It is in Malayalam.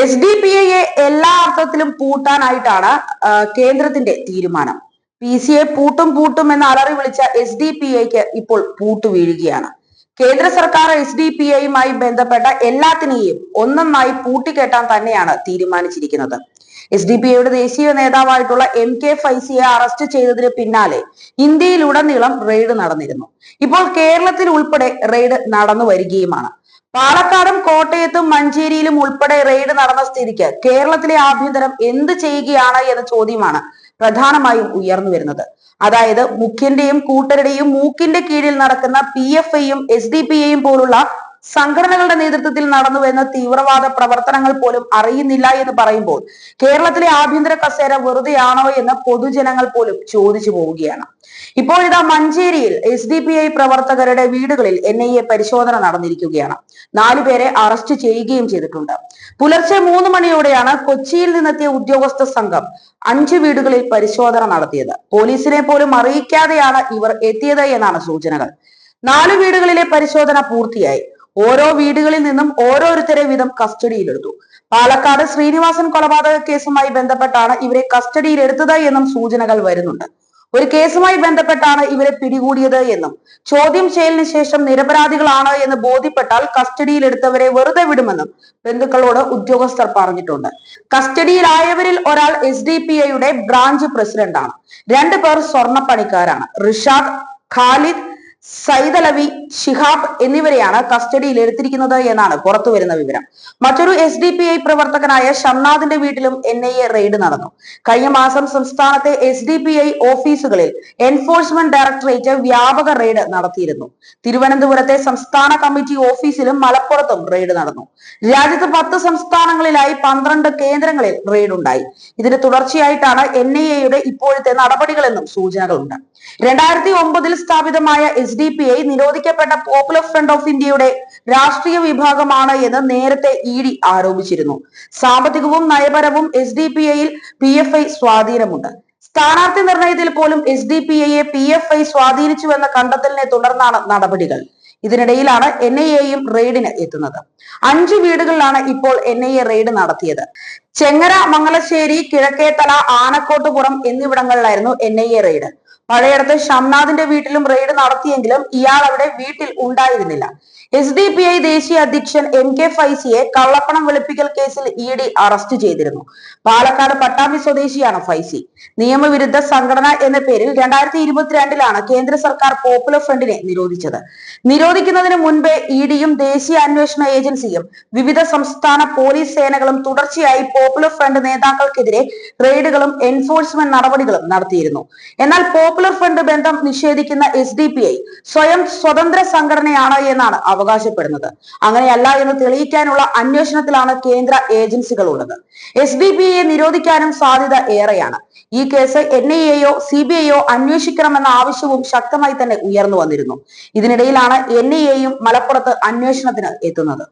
എസ് ഡി പി ഐയെ എല്ലാ അർത്ഥത്തിലും പൂട്ടാനായിട്ടാണ് കേന്ദ്രത്തിന്റെ തീരുമാനം. പി സി എ പൂട്ടും പൂട്ടും എന്ന് അലറി വിളിച്ച എസ് ഡി പി ഐക്ക് ഇപ്പോൾ പൂട്ട് വീഴുകയാണ്. കേന്ദ്ര സർക്കാർ എസ് ഡി പി ഐയുമായി ബന്ധപ്പെട്ട എല്ലാത്തിനെയും ഒന്നൊന്നായി പൂട്ടിക്കെട്ടാൻ തന്നെയാണ് തീരുമാനിച്ചിരിക്കുന്നത്. എസ് ഡി പി ഐയുടെ ദേശീയ നേതാവായിട്ടുള്ള എം കെ ഫൈസിയെ അറസ്റ്റ് ചെയ്തതിന് പിന്നാലെ ഇന്ത്യയിലുടനീളം റെയ്ഡ് നടന്നിരുന്നു. ഇപ്പോൾ കേരളത്തിൽ ഉൾപ്പെടെ റെയ്ഡ് നടന്നു വരികയുമാണ്. പാലക്കാടും കോട്ടയത്തും മഞ്ചേരിയിലും ഉൾപ്പെടെ റെയ്ഡ് നടന്ന സ്ഥിതിക്ക് കേരളത്തിലെ ആഭ്യന്തരം എന്ത് ചെയ്യുകയാണ് എന്ന ചോദ്യമാണ് പ്രധാനമായും ഉയർന്നു വരുന്നത്. അതായത് മുഖ്യന്റെയും കൂട്ടരുടെയും മൂക്കിന്റെ കീഴിൽ നടക്കുന്ന പി എഫ് ഐയും എസ് ഡി പി ഐയും പോലുള്ള സംഘടനകളുടെ നേതൃത്വത്തിൽ നടന്നു വരുന്ന തീവ്രവാദ പ്രവർത്തനങ്ങൾ പോലും അറിയുന്നില്ല എന്ന് പറയുമ്പോൾ കേരളത്തിലെ ആഭ്യന്തര കസേര വെറുതെയാണോ എന്ന് പൊതുജനങ്ങൾ പോലും ചോദിച്ചു പോവുകയാണ്. ഇപ്പോൾ ഇതാ മഞ്ചേരിയിൽ എസ് ഡി പി ഐ പ്രവർത്തകരുടെ വീടുകളിൽ എൻ ഐ എ പരിശോധന നടന്നിരിക്കുകയാണ്. നാലുപേരെ അറസ്റ്റ് ചെയ്യുകയും ചെയ്തിട്ടുണ്ട്. പുലർച്ചെ മൂന്ന് മണിയോടെയാണ് കൊച്ചിയിൽ നിന്നെത്തിയ ഉദ്യോഗസ്ഥ സംഘം അഞ്ച് വീടുകളിൽ പരിശോധന നടത്തിയത്. പോലീസിനെ പോലും അറിയിക്കാതെയാണ് ഇവർ എത്തിയത് എന്നാണ് സൂചനകൾ. നാല് വീടുകളിലെ പരിശോധന പൂർത്തിയായി. ഓരോ വീടുകളിൽ നിന്നും ഓരോരുത്തരെ വീതം കസ്റ്റഡിയിലെടുത്തു പാലക്കാട് ശ്രീനിവാസൻ കൊലപാതക കേസുമായി ബന്ധപ്പെട്ടാണ് ഇവരെ കസ്റ്റഡിയിലെടുത്തത് എന്നും സൂചനകൾ വരുന്നുണ്ട്. ഒരു കേസുമായി ബന്ധപ്പെട്ടാണ് ഇവരെ പിടികൂടിയത് എന്നും. ചോദ്യം ചെയ്യലിന് ശേഷം നിരപരാധികളാണ് എന്ന് ബോധ്യപ്പെട്ടാൽ കസ്റ്റഡിയിലെടുത്തവരെ വെറുതെ വിടുമെന്നും ബന്ധുക്കളോട് ഉദ്യോഗസ്ഥർ പറഞ്ഞിട്ടുണ്ട്. കസ്റ്റഡിയിലായവരിൽ ഒരാൾ എസ് ഡി പി ഐയുടെ ബ്രാഞ്ച് പ്രസിഡന്റാണ്. രണ്ടു പേർ സ്വർണപ്പണിക്കാരാണ്. റിഷാദ് ഖാലിദ് സൈദലവി ഷിഹാബ് എന്നിവരെയാണ് കസ്റ്റഡിയിൽ എടുത്തിരിക്കുന്നത് എന്നാണ് പുറത്തുവരുന്ന വിവരം. മറ്റൊരു എസ് ഡി പി ഐ പ്രവർത്തകനായ ഷംനാഥിന്റെ വീട്ടിലും എൻ ഐ എ റെയ്ഡ് നടന്നു. കഴിഞ്ഞ മാസം സംസ്ഥാനത്തെ എസ് ഡി പി ഐ ഓഫീസുകളിൽ എൻഫോഴ്സ്മെന്റ് ഡയറക്ടറേറ്റ് വ്യാപക റെയ്ഡ് നടത്തിയിരുന്നു. തിരുവനന്തപുരത്തെ സംസ്ഥാന കമ്മിറ്റി ഓഫീസിലും മലപ്പുറത്തും റെയ്ഡ് നടന്നു. രാജ്യത്ത് പത്ത് സംസ്ഥാനങ്ങളിലായി പന്ത്രണ്ട് കേന്ദ്രങ്ങളിൽ റെയ്ഡ് ഉണ്ടായി. ഇതിന് തുടർച്ചയായിട്ടാണ് എൻ ഐ എയുടെ ഇപ്പോഴത്തെ നടപടികളെന്നും സൂചനകളുണ്ട്. രണ്ടായിരത്തി ഒമ്പതിൽ സ്ഥാപിതമായ എസ് ഡി പി ഐ നിരോധിക്കപ്പെട്ട പോപ്പുലർ ഫ്രണ്ട് ഓഫ് ഇന്ത്യയുടെ രാഷ്ട്രീയ വിഭാഗമാണ് എന്ന് നേരത്തെ ഇ ഡി ആരോപിച്ചിരുന്നു. സാമ്പത്തികവും നയപരവും എസ് ഡി പി ഐയിൽ പി എഫ് ഐ സ്വാധീനമുണ്ട്. സ്ഥാനാർത്ഥി നിർണയത്തിൽ പോലും എസ് ഡി പി ഐയെ പി എഫ് ഐ സ്വാധീനിച്ചുവെന്ന കണ്ടെത്തലിനെ തുടർന്നാണ് നടപടികൾ. ഇതിനിടയിലാണ് എൻ ഐ എയും റെയ്ഡിന് എത്തുന്നത്. അഞ്ചു വീടുകളിലാണ് ഇപ്പോൾ എൻ ഐ എ റെയ്ഡ് നടത്തിയത്. ചെങ്ങര മംഗലശ്ശേരി കിഴക്കേത്തല ആനക്കോട്ടുപുറം എന്നിവിടങ്ങളിലായിരുന്നു N I A raid Pazhayadath ഷംനാഥിന്റെ വീട്ടിലും റെയ്ഡ് നടത്തിയെങ്കിലും ഇയാൾ അവിടെ വീട്ടിൽ ഉണ്ടായിരുന്നില്ല. എസ് ഡി പി ഐ ദേശീയ അധ്യക്ഷൻ എം കെ ഫൈസിയെ കള്ളപ്പണം വെളുപ്പിക്കൽ കേസിൽ ഇ ഡി അറസ്റ്റ് ചെയ്തിരുന്നു. പാലക്കാട് പട്ടാമ്പി സ്വദേശിയാണ് ഫൈസി. നിയമവിരുദ്ധ സംഘടന എന്ന പേരിൽ രണ്ടായിരത്തി ഇരുപത്തിരണ്ടിലാണ് കേന്ദ്ര സർക്കാർ പോപ്പുലർ ഫ്രണ്ടിനെ നിരോധിച്ചത്. നിരോധിക്കുന്നതിന് മുൻപേ ഇ ഡിയും ദേശീയ അന്വേഷണ ഏജൻസിയും വിവിധ സംസ്ഥാന പോലീസ് സേനകളും തുടർച്ചയായി പോപ്പുലർ ഫ്രണ്ട് നേതാക്കൾക്കെതിരെ റെയ്ഡുകളും എൻഫോഴ്സ്മെന്റ് നടപടികളും നടത്തിയിരുന്നു. എന്നാൽ പോപ്പുലർ ഫ്രണ്ട് ബന്ധം നിഷേധിക്കുന്ന എസ് സ്വയം സ്വതന്ത്ര സംഘടനയാണ് എന്നാണ് അവകാശപ്പെടുന്നത്. അങ്ങനെയല്ല എന്ന് തെളിയിക്കാനുള്ള അന്വേഷണത്തിലാണ് കേന്ദ്ര ഏജൻസികൾ ഉള്ളത്. എസ് ഡി പി ഐയെ നിരോധിക്കാനും സാധ്യത ഏറെയാണ്. ഈ കേസ് എൻ ഐ എയോ സി ബി ഐയോ അന്വേഷിക്കണമെന്ന ആവശ്യവും ശക്തമായി തന്നെ ഉയർന്നു വന്നിരുന്നു. ഇതിനിടയിലാണ് എൻ ഐ എയും മലപ്പുറത്ത് അന്വേഷണത്തിന് എത്തുന്നത്.